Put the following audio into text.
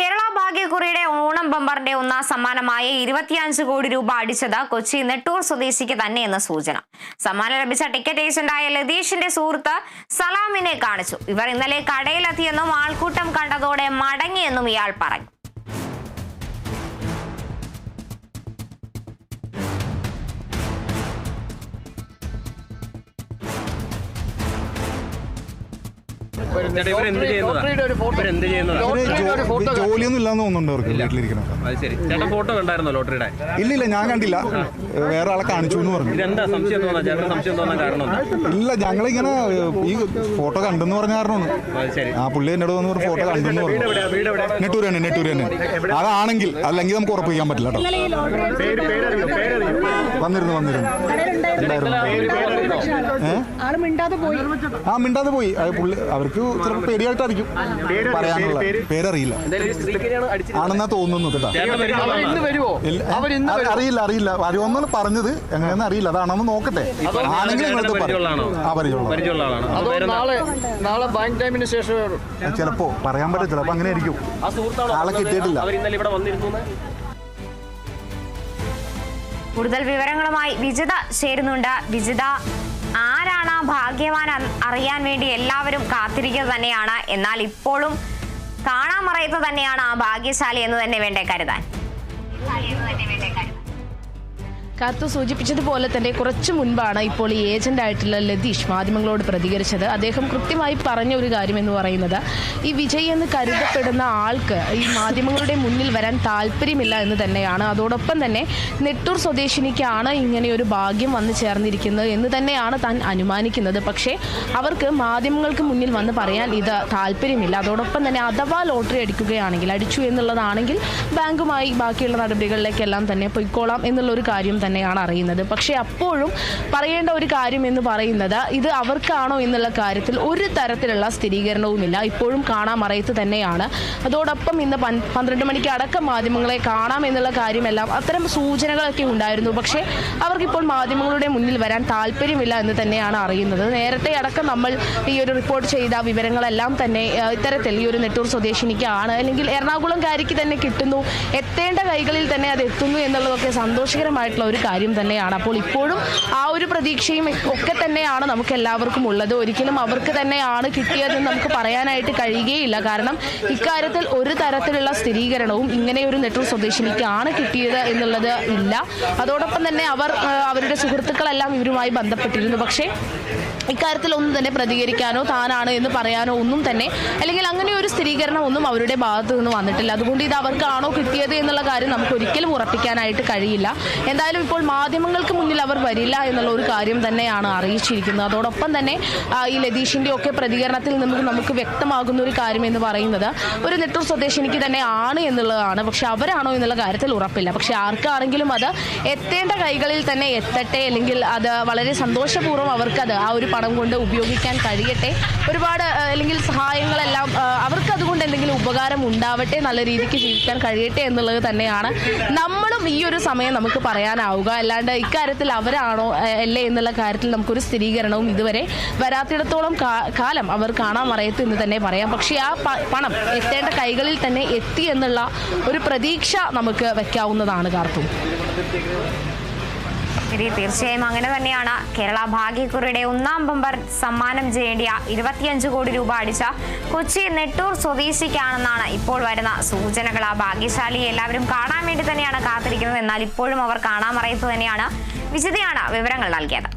കേരള ഭാഗ്യക്കുറിയുടെ ഓണം ബമ്പറിന്റെ ഒന്നാം സമ്മാനമായ ഇരുപത്തിയഞ്ച് കോടി രൂപ അടിച്ചത് കൊച്ചി നെട്ടൂർ സ്വദേശിക്ക് തന്നെ എന്ന സൂചന. സമ്മാനം ലഭിച്ച ടിക്കറ്റ് ഏജന്റായ ലതീഷിന്റെ സുഹൃത്ത് സലാമിനെ കാണിച്ചു. ഇവർ ഇന്നലെ കടയിലെത്തിയെന്നും ആൾക്കൂട്ടം കണ്ടതോടെ മടങ്ങിയെന്നും ഇയാൾ പറഞ്ഞു. ജോലിയൊന്നും ഇല്ലാന്ന് തോന്നുന്നുണ്ട് അവർക്ക് വീട്ടിലിരിക്കണം അത് ശരി. ചേട്ടൻ ഫോട്ടോ കണ്ടായിരുന്നോ ലോട്ടറിയുടെ ഇല്ല ഇല്ല ഞാൻ കണ്ടില്ല. വേറെ ആളെ കാണിച്ചു എന്ന് പറഞ്ഞു. എന്താ സംശയം തോന്നാ? ചേട്ടൻ സംശയം തോന്നാൻ കാരണം? ഇല്ല ഞങ്ങളിങ്ങനെ ഈ ഫോട്ടോ കണ്ടെന്ന് പറഞ്ഞ കാരണമാണ്. അത് ശരി. ആ പുള്ളി എന്നോട് വന്ന് ഒരു ഫോട്ടോ കണ്ടെന്ന് പറഞ്ഞു. നെട്ടൂര് തന്നെ നെട്ടൂര് തന്നെ അതാണെങ്കിൽ അല്ലെങ്കിൽ നമുക്ക് ഉറപ്പിക്കാൻ പറ്റില്ല കേട്ടോ. വന്നിരുന്നു വന്നിരുന്നു. ഉണ്ടായിരുന്നു. ഏ? മിണ്ടാതെ പോയി. ആ മിണ്ടാതെ പോയി. അത് പുള്ളി അവർക്ക് ചിലപ്പോൾ പേടിയായിട്ടായിരിക്കും പറയാനുള്ള പേരറിയില്ല. ആണെന്നാ തോന്നുന്നു കേട്ടോ. ഇല്ല, അറിയില്ല അറിയില്ല. വരുമെന്നാണ് പറഞ്ഞത്. എങ്ങനെയെന്ന് അറിയില്ല. അതാണെന്ന് നോക്കട്ടെ. ആണെങ്കിൽ നിങ്ങളത് ആ പരിചയമുള്ള പരിചയമുള്ള ആളാണ് അതോ നാളെ നാളെ ബാങ്ക് ടൈമിന് ശേഷം വരും. ചിലപ്പോ പറയാൻ പറ്റില്ല ചിലപ്പോ അങ്ങനെ ആയിരിക്കും ആ സുഹൃത്താണോ ആളെ കിട്ടിയിട്ടില്ല. അവർ ഇന്നലെ ഇവിടെ വന്നിരുന്നു? കൂടുതൽ വിവരങ്ങളുമായി വിജിത ചേരുന്നുണ്ട്. വിജിത ആരാണ് ഭാഗ്യവാൻ അറിയാൻ വേണ്ടി എല്ലാവരും കാത്തിരിക്കുക തന്നെയാണ്. എന്നാൽ ഇപ്പോഴും കാണാമറയത്ത് തന്നെയാണ് ആ ഭാഗ്യശാലി എന്ന് തന്നെ വേണ്ടേ കരുതാൻ? കാത്തു സൂചിപ്പിച്ചതുപോലെ തന്നെ കുറച്ചു മുൻപാണ് ഇപ്പോൾ ഈ ഏജന്റ് ആയിട്ടുള്ള ലതീഷ് മാധ്യമങ്ങളോട് പ്രതികരിച്ചത്. അദ്ദേഹം കൃത്യമായി പറഞ്ഞ ഒരു കാര്യം എന്ന് പറയുന്നത് ഈ വിജയ് എന്ന് കരുതപ്പെടുന്ന ആൾക്ക് ഈ മാധ്യമങ്ങളുടെ മുന്നിൽ വരാൻ താല്പര്യമില്ല എന്ന് തന്നെയാണ്. അതോടൊപ്പം തന്നെ നെട്ടൂർ സ്വദേശിനിക്കാണ് ഇങ്ങനെ ഒരു ഭാഗ്യം വന്നു ചേർന്നിരിക്കുന്നത് എന്ന് തന്നെയാണ് താൻ അനുമാനിക്കുന്നത്. പക്ഷേ അവർക്ക് മാധ്യമങ്ങൾക്ക് മുന്നിൽ വന്ന് പറയാൻ ഇത് താല്പര്യമില്ല. അതോടൊപ്പം തന്നെ അഥവാ ലോട്ടറി അടിക്കുകയാണെങ്കിൽ അടിച്ചു എന്നുള്ളതാണെങ്കിൽ ബാങ്കുമായി ബാക്കിയുള്ള നടപടികളിലേക്കെല്ലാം തന്നെ പൊയ്ക്കോളാം എന്നുള്ളൊരു കാര്യം തന്നെയാണ് അറിയുന്നത്. പക്ഷേ അപ്പോഴും പറയേണ്ട ഒരു കാര്യം എന്ന് പറയുന്നത് ഇത് അവർക്കാണോ എന്നുള്ള കാര്യത്തിൽ ഒരു തരത്തിലുള്ള സ്ഥിരീകരണവുമില്ല. ഇപ്പോഴും കാണാൻ മറയത്ത് തന്നെയാണ്. അതോടൊപ്പം ഇന്ന് പന്ത്രണ്ട് മണിക്ക് അടക്കം മാധ്യമങ്ങളെ കാണാം എന്നുള്ള കാര്യമെല്ലാം അത്തരം സൂചനകളൊക്കെ ഉണ്ടായിരുന്നു. പക്ഷേ അവർക്കിപ്പോൾ മാധ്യമങ്ങളുടെ മുന്നിൽ വരാൻ താല്പര്യമില്ല എന്ന് തന്നെയാണ് അറിയുന്നത്. നേരത്തെ അടക്കം നമ്മൾ ഈ ഒരു റിപ്പോർട്ട് ചെയ്ത വിവരങ്ങളെല്ലാം തന്നെ ഇത്തരത്തിൽ ഈ ഒരു നെട്ടൂർ സ്വദേശിനിക്കാണ്. അല്ലെങ്കിൽ എറണാകുളംകാരിക്ക് തന്നെ കിട്ടുന്നു. എത്തേണ്ട കൈകളിൽ തന്നെ അത് എത്തുന്നു എന്നുള്ളതൊക്കെ സന്തോഷകരമായിട്ടുള്ള ഒരു കാര്യം തന്നെയാണ്. അപ്പോൾ ഇപ്പോഴും ആ ഒരു പ്രതീക്ഷയും ഒക്കെ തന്നെയാണ് നമുക്ക് എല്ലാവർക്കും ഉള്ളത്. ഒരിക്കലും അവർക്ക് തന്നെയാണ് കിട്ടിയതെന്ന് നമുക്ക് പറയാനായിട്ട് കഴിയുകയില്ല. കാരണം ഇക്കാര്യത്തിൽ ഒരു തരത്തിലുള്ള സ്ഥിരീകരണവും ഇങ്ങനെ ഒരു നെട്ടൂർ സ്വദേശിനിക്കാണ് കിട്ടിയത് എന്നുള്ളത് ഇല്ല. അതോടൊപ്പം തന്നെ അവർ അവരുടെ സുഹൃത്തുക്കളെല്ലാം ഇവരുമായി ബന്ധപ്പെട്ടിരുന്നു. പക്ഷേ ഇക്കാര്യത്തിൽ ഒന്നും തന്നെ പ്രതികരിക്കാനോ താനാണ് എന്ന് പറയാനോ ഒന്നും തന്നെ അല്ലെങ്കിൽ അങ്ങനെ ഒരു സ്ഥിരീകരണം ഒന്നും അവരുടെ ഭാഗത്തു നിന്ന് വന്നിട്ടില്ല. അതുകൊണ്ട് ഇത് അവർക്കാണോ കിട്ടിയത് എന്നുള്ള കാര്യം നമുക്ക് ഒരിക്കലും ഉറപ്പിക്കാനായിട്ട് കഴിയില്ല. എന്തായാലും ഇപ്പോൾ മാധ്യമങ്ങൾക്ക് മുന്നിൽ അവർ വരില്ല എന്നുള്ള ഒരു കാര്യം തന്നെയാണ് അറിയിച്ചിരിക്കുന്നത്. അതോടൊപ്പം തന്നെ ഈ ലതീഷിന്റെ ഒക്കെ പ്രതികരണത്തിൽ നമുക്ക് നമുക്ക് വ്യക്തമാകുന്ന ഒരു കാര്യം എന്ന് പറയുന്നത് ഒരു നെട്ടൂർ സ്വദേശിനിക്ക് തന്നെ ആണ് എന്നുള്ളതാണ്. പക്ഷെ അവരാണോ എന്നുള്ള കാര്യത്തിൽ ഉറപ്പില്ല. പക്ഷെ ആർക്കാണെങ്കിലും അത് എത്തേണ്ട കൈകളിൽ തന്നെ എത്തട്ടെ അല്ലെങ്കിൽ അത് വളരെ സന്തോഷപൂർവം അവർക്കത് ആ ഒരു പണം കൊണ്ട് ഉപയോഗിക്കാൻ കഴിയട്ടെ. ഒരുപാട് അല്ലെങ്കിൽ സഹായങ്ങളെല്ലാം അവർക്കത് അവർക്ക് അതുകൊണ്ട് എന്തെങ്കിലും ഉപകാരം ഉണ്ടാവട്ടെ നല്ല രീതിക്ക് ജീവിക്കാൻ കഴിയട്ടെ എന്നുള്ളത് തന്നെയാണ് നമ്മളും ഈ ഒരു സമയം നമുക്ക് പറയാനാവുക. അല്ലാണ്ട് ഇക്കാര്യത്തിൽ അവരാണോ അല്ലേ എന്നുള്ള കാര്യത്തിൽ നമുക്കൊരു സ്ഥിരീകരണവും ഇതുവരെ വരാത്തിടത്തോളം കാലം അവർ കാണാൻ മറയത്ത് എന്ന് തന്നെ പറയാം. പക്ഷേ ആ പണം എത്തേണ്ട കൈകളിൽ തന്നെ എത്തി എന്നുള്ള ഒരു പ്രതീക്ഷ നമുക്ക് വെക്കാവുന്നതാണ് കാർത്തും. ശരി തീർച്ചയായും അങ്ങനെ തന്നെയാണ് കേരള ഭാഗ്യക്കുറിയുടെ ഒന്നാം ബമ്പർ സമ്മാനം ചെയ്യേണ്ടിയ ഇരുപത്തിയഞ്ച് കോടി രൂപ അടിച്ച കൊച്ചി നെട്ടൂർ സ്വദേശിക്കാണെന്നാണ് ഇപ്പോൾ വരുന്ന സൂചനകൾ. ആ ഭാഗ്യശാലിയെ എല്ലാവരും കാണാൻ വേണ്ടി തന്നെയാണ് കാത്തിരിക്കുന്നത്. എന്നാൽ ഇപ്പോഴും അവർ കാണാമറയത്ത് തന്നെയാണ്. വിശദിയാണ് വിവരങ്ങൾ നൽകിയത്.